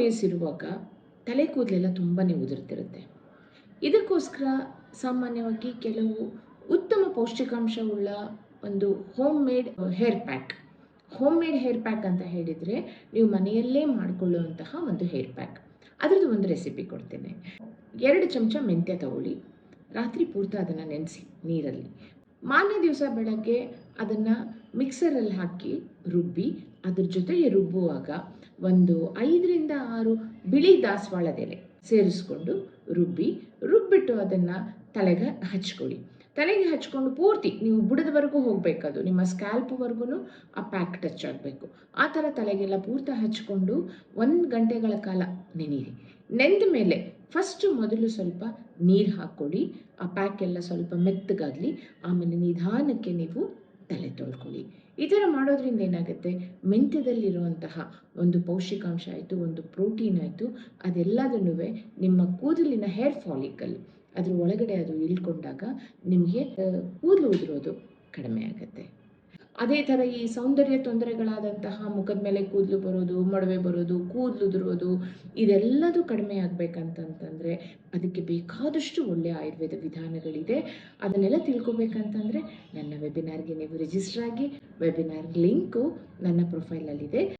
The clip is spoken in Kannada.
ವಯಸ್ಸಿರುವಾಗ ತಲೆ ಕೂದಲೆಲ್ಲ ತುಂಬಾ ಉದುರ್ತಿರುತ್ತೆ. ಇದಕ್ಕೋಸ್ಕರ ಸಾಮಾನ್ಯವಾಗಿ ಕೆಲವು ಉತ್ತಮ ಪೌಷ್ಟಿಕಾಂಶವುಳ್ಳ ಒಂದು homemade hair pack homemade hair pack ಅಂತ ಹೇಳಿದರೆ ನೀವು ಮನೆಯಲ್ಲೇ ಮಾಡಿಕೊಳ್ಳುವಂತಹ ಒಂದು ಹೇರ್ ಪ್ಯಾಕ್ ಅದರದ್ದು ಒಂದು ರೆಸಿಪಿ ಕೊಡ್ತೇನೆ. ಎರಡು ಚಮಚ ಮೆಂತ್ಯ ತಗೊಳ್ಳಿ. ರಾತ್ರಿ ಪೂರ್ತಿ ಅದನ್ನು ನೆನೆಸಿ ನೀರಲ್ಲಿ. ಮಾನ್ಯ ದಿವಸ ಬೆಳಗ್ಗೆ ಅದನ್ನು ಮಿಕ್ಸರಲ್ಲಿ ಹಾಕಿ ರುಬ್ಬಿ, ಅದ್ರ ಜೊತೆಗೆ ರುಬ್ಬುವಾಗ ಒಂದು ಐದರಿಂದ ಆರು ಬಿಳಿ ದಾಸವಾಳದ ಎಲೆ ಸೇರಿಸ್ಕೊಂಡು ರುಬ್ಬಿ, ರುಬ್ಬಿಟ್ಟು ಅದನ್ನು ತಲೆಗೆ ಹಚ್ಕೊಳ್ಳಿ. ತಲೆಗೆ ಹಚ್ಕೊಂಡು ಪೂರ್ತಿ ನೀವು ಬುಡದವರೆಗೂ ಹೋಗಬೇಕದು, ನಿಮ್ಮ ಸ್ಕ್ಯಾಲ್ಪ್ವರೆಗೂ ಆ ಪ್ಯಾಕ್ ಟಚ್ ಆಗಬೇಕು. ಆ ಥರ ತಲೆಗೆಲ್ಲ ಪೂರ್ತಿ ಹಚ್ಕೊಂಡು ಒಂದು ಗಂಟೆಗಳ ಕಾಲ ನೆನೀರಿ. ನೆಂದ ಮೇಲೆ ಫಸ್ಟು ಮೊದಲು ಸ್ವಲ್ಪ ನೀರು ಹಾಕ್ಕೊಳ್ಳಿ, ಆ ಪ್ಯಾಕ್ ಎಲ್ಲ ಸ್ವಲ್ಪ ಮೆತ್ತಗಾಗಲಿ ಆಮೇಲೆ ನಿಧಾನಕ್ಕೆ ನೀವು ತಲೆ ತೊಳ್ಕೊಳ್ಳಿ. ಈ ಥರ ಮಾಡೋದ್ರಿಂದ ಏನಾಗುತ್ತೆ? ಮೆಂತ್ಯದಲ್ಲಿರುವಂತಹ ಒಂದು ಪೌಷ್ಟಿಕಾಂಶ ಆಯಿತು, ಒಂದು ಪ್ರೋಟೀನ್ ಆಯಿತು ಅದೆಲ್ಲದನ್ನೂ ನಿಮ್ಮ ಕೂದಲಿನ ಹೇರ್ ಫಾಲಿಕಲ್ ಅದ್ರ ಒಳಗಡೆ ಅದು ಇಳ್ಕೊಂಡಾಗ ನಿಮಗೆ ಕೂದಲು ಉದುರೋದು ಕಡಿಮೆ ಆಗುತ್ತೆ. ಅದೇ ಥರ ಈ ಸೌಂದರ್ಯ ತೊಂದರೆಗಳಾದಂತಹ ಮುಖದ ಮೇಲೆ ಕೂದಲು ಬರೋದು, ಮೊಡವೆ ಬರೋದು, ಕೂದಲು ಉದುರೋದು, ಇದೆಲ್ಲದೂ ಕಡಿಮೆ ಅದಕ್ಕೆ ಬೇಕಾದಷ್ಟು ಒಳ್ಳೆಯ ಆಯುರ್ವೇದ ವಿಧಾನಗಳಿದೆ. ಅದನ್ನೆಲ್ಲ ತಿಳ್ಕೊಬೇಕಂತಂದರೆ ನನ್ನ ವೆಬಿನಾರ್ಗೆ ನೀವು ರಿಜಿಸ್ಟರ್ ಆಗಿ ವೆಬಿನಾರ್ ಲಿಂಕು ನನ್ನ ಪ್ರೊಫೈಲಲ್ಲಿದೆ